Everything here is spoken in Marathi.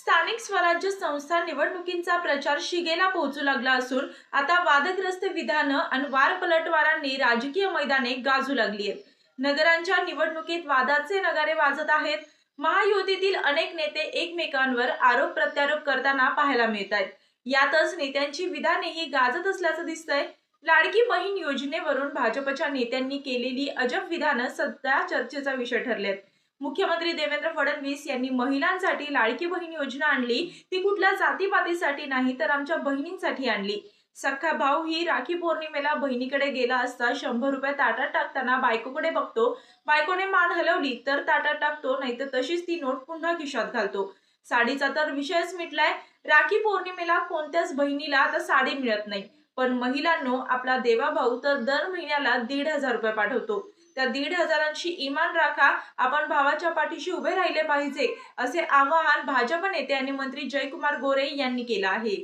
स्थानिक स्वराज्य संस्था निवडणुकींचा प्रचार शिगेला पोहोचू लागला असून आता वादग्रस्त विधानं आणि वार पलटवारांनी राजकीय मैदाने गाजू लागली आहेत. नगरांच्या निवडणुकीत वादाचे नगारे वाजत आहेत. महायुतीतील अनेक नेते एकमेकांवर आरोप प्रत्यारोप करताना पाहायला मिळत आहेत. यातच नेत्यांची विधानेही गाजत असल्याचं दिसतंय. लाडकी बहीण योजनेवरून भाजपच्या नेत्यांनी केलेली अजब विधानं सध्या चर्चेचा विषय ठरलेत. मुख्यमंत्री देवेंद्र फडणवीस यांनी महिलांसाठी लाडकी बहीण योजना आणली. ती कुठल्या जातीपातीसाठी नाही तर आमच्या बहिणींसाठी आणली. सख्खा भाऊ ही राखी पौर्णिमेला बहिणीकडे गेला असता शंभर रुपये ताटात टाकताना बायकोकडे बघतो. बायकोने मान हलवली तर ताटात टाकतो नाहीतर तशीच ती नोट पुन्हा खिशात घालतो. साडीचा तर विषयच मिटलाय. राखी पौर्णिमेला कोणत्याच बहिणीला आता साडी मिळत नाही. पण महिलांनो आपला देवाभाऊ तर दर महिन्याला दीड हजार रुपये पाठवतो. त्या दीड हजारांशी इमान राखा आपण भावाच्या पाठीशी उभे राहिले पाहिजे असे आवाहन भाजप नेते आणि मंत्री जयकुमार गोरे यांनी केलं आहे.